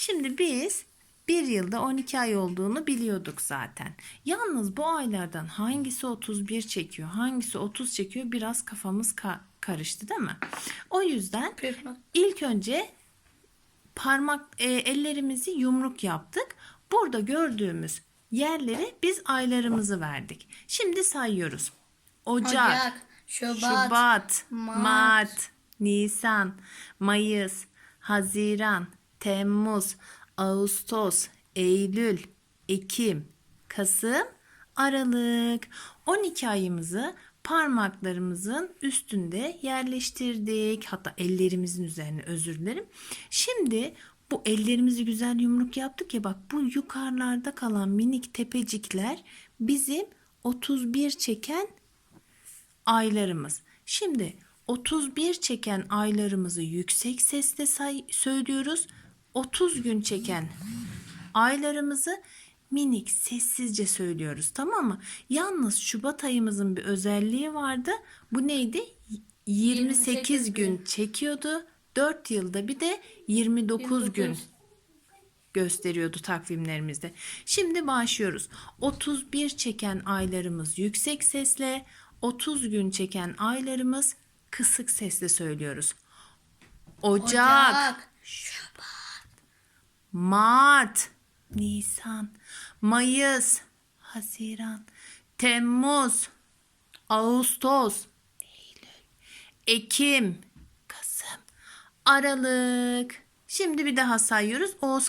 Şimdi biz bir yılda 12 ay olduğunu biliyorduk zaten. Yalnız bu aylardan hangisi 31 çekiyor, hangisi 30 çekiyor biraz kafamız ka- karıştı değil mi? O yüzden ilk önce parmak e, ellerimizi yumruk yaptık. Burada gördüğümüz yerlere biz aylarımızı verdik. Şimdi sayıyoruz. Ocak, Ocak, Şubat, Şubat, Mart, Mart, Nisan, Mayıs, Haziran, Temmuz, Ağustos, Eylül, Ekim, Kasım, Aralık. 12 ayımızı parmaklarımızın üstünde yerleştirdik. Hatta ellerimizin üzerine özür dilerim. Şimdi bu ellerimizi güzel yumruk yaptık ya bak bu yukarılarda kalan minik tepecikler bizim 31 çeken aylarımız. Şimdi 31 çeken aylarımızı yüksek sesle say söylüyoruz. 30 gün çeken aylarımızı minik sessizce söylüyoruz tamam mı? Yalnız Şubat ayımızın bir özelliği vardı. Bu neydi? 28, 28 gün çekiyordu. 4 yılda bir de 29 gün 29. gösteriyordu takvimlerimizde. Şimdi başlıyoruz. 31 çeken aylarımız yüksek sesle, 30 gün çeken aylarımız kısık sesle söylüyoruz. Ocak, Ocak, Mart, Nisan, Mayıs, Haziran, Temmuz, Ağustos, Eylül, Ekim, Kasım, Aralık. Şimdi bir daha sayıyoruz. Oğuz